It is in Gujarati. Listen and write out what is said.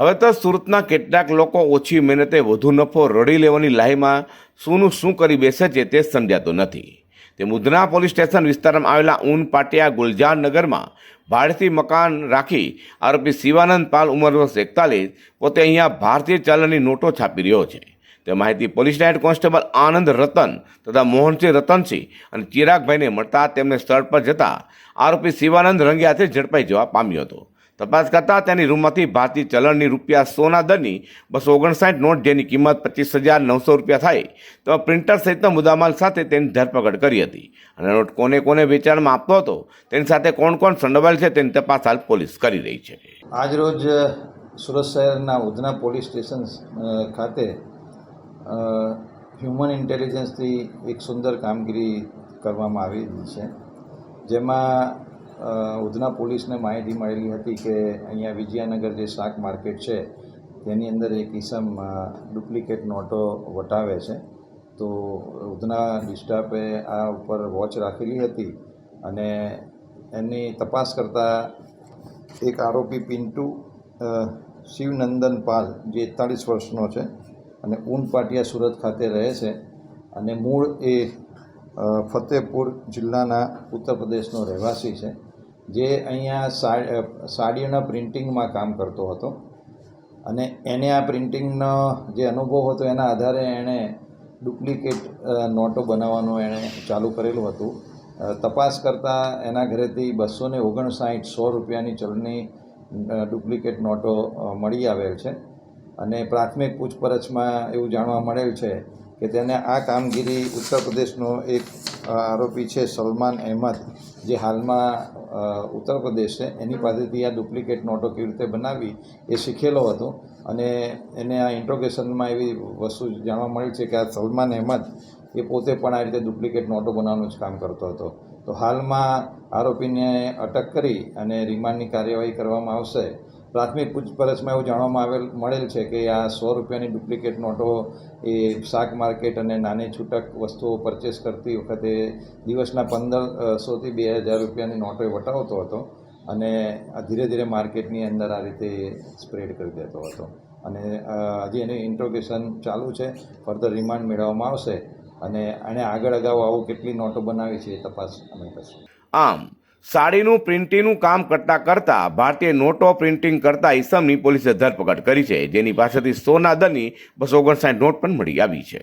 હવે તો સુરતના કેટલાક લોકો ઓછી મહેનતે વધુ નફો રડી લેવાની લાહીમાં શુંનું શું કરી બેસે છે તે સમજાતું નથી. તે મુદ્રા પોલીસ સ્ટેશન વિસ્તારમાં આવેલા ઊન પાટિયા ગુલજારનગરમાં ભાડેથી મકાન રાખી આરોપી શિવાનંદ પાલ ઉંમર વર્ષ એકતાલીસ પોતે અહીંયા ભારતીય ચલણની નોટો છાપી રહ્યો છે. તે માહિતી police night constable Anand Ratan તથા મોહનસિંહ રતનસિંહ અને ચિરાગભાઈને મળતા તેમને સ્થળ પર જતા આરોપી શિવાનંદ રંગે હાથે ઝડપાઈ જવા પામ્યો હતો. તપાસ કરતાં તેની રૂમમાંથી ભારતીય ચલણની રૂપિયા સોના દરની બસો ઓગણસાઠ નોટ જેની કિંમત પચીસ હજાર નવસો રૂપિયા થાય તો પ્રિન્ટર સહિતના મુદ્દામાલ સાથે તેની ધરપકડ કરી હતી. અને નોટ કોને કોને વેચાણમાં આપતો હતો, તેની સાથે કોણ કોણ સંડોવાયેલ છે તેની તપાસ હાલ પોલીસ કરી રહી છે. આજરોજ સુરત શહેરના ઉધના પોલીસ સ્ટેશન ખાતે હ્યુમન ઇન્ટેલિજન્સથી એક સુંદર કામગીરી કરવામાં આવી છે. જેમાં ઉધના પોલીસને માહિતી મળેલી હતી કે અહીંયા વિજયાનગર જે શાક માર્કેટ છે, તેની અંદર એક ઇસમ ડુપ્લિકેટ નોટો વટાવે છે. તો ઉધના ડિસ્ટાફે આ ઉપર વોચ રાખેલી હતી અને એની તપાસ કરતાં એક આરોપી પિન્ટુ શિવનંદન પાલ, જે એકતાળીસ વર્ષનો છે અને ઊનપાટિયા સુરત ખાતે રહે છે અને મૂળ એ ફતેહપુર જિલ્લાના ઉત્તર પ્રદેશનો રહેવાસી છે. જે અહીંયા સા- અ, સાડીઓના પ્રિન્ટિંગમાં કામ કરતો હતો. અને એને આ પ્રિન્ટિંગનો જે અનુભવ હતો એના આધારે એણે ડુપ્લિકેટ નોટો બનાવવાનું એણે ચાલુ કરેલું હતું. તપાસ કરતાં એના ઘરેથી બસો ને ઓગણસાઠ સો રૂપિયાની ચલણી ડુપ્લિકેટ નોટો મળી આવેલ છે. અને પ્રાથમિક પૂછપરછમાં એવું જાણવા મળેલ છે કે તેને આ કામગીરી ઉત્તર પ્રદેશનો એક આરોપી છે સલમાન અહેમદ. જે હાલમાં ઉત્તર પ્રદેશ છે એની પાસેથી આ ડુપ્લિકેટ નોટો કેવી રીતે બનાવી એ શીખેલો હતો. અને એને આ ઇન્ટ્રોગેશનમાં એવી વસ્તુ જાણવા મળી છે કે આ સલમાન અહેમદ એ પોતે પણ આ રીતે ડુપ્લિકેટ નોટો બનાવવાનું જ કામ કરતો હતો. તો હાલમાં આરોપીને અટક કરી અને રિમાન્ડની કાર્યવાહી કરવામાં આવશે. પ્રાથમિક પૂછપરછમાં એવું જાણવામાં આવેલ, મળેલ છે કે આ સો રૂપિયાની ડુપ્લિકેટ નોટો એ શાક માર્કેટ અને નાની છૂટક વસ્તુઓ પરચેસ કરતી વખતે દિવસના પંદરસોથી બે હજાર રૂપિયાની નોટો એ વટાવતો હતો અને ધીરે ધીરે માર્કેટની અંદર આ રીતે સ્પ્રેડ કરી દેતો હતો. અને હજી એની ઇન્ટ્રોગેશન ચાલુ છે, ફર્ધર રિમાન્ડ મેળવવામાં આવશે અને એણે આગળ અગાઉ આવું કેટલી નોટો બનાવી છે એ તપાસ અમે કરશું. આમ સાડીનું પ્રિન્ટિંગનું કામ કરતા કરતા ભારતીય નોટો પ્રિન્ટિંગ કરતા ઈસમની પોલીસે ધરપકડ કરી છે, જેની પાસેથી સોના દરની બસો ઓગણસાઠ નોટ પણ મળી આવી છે.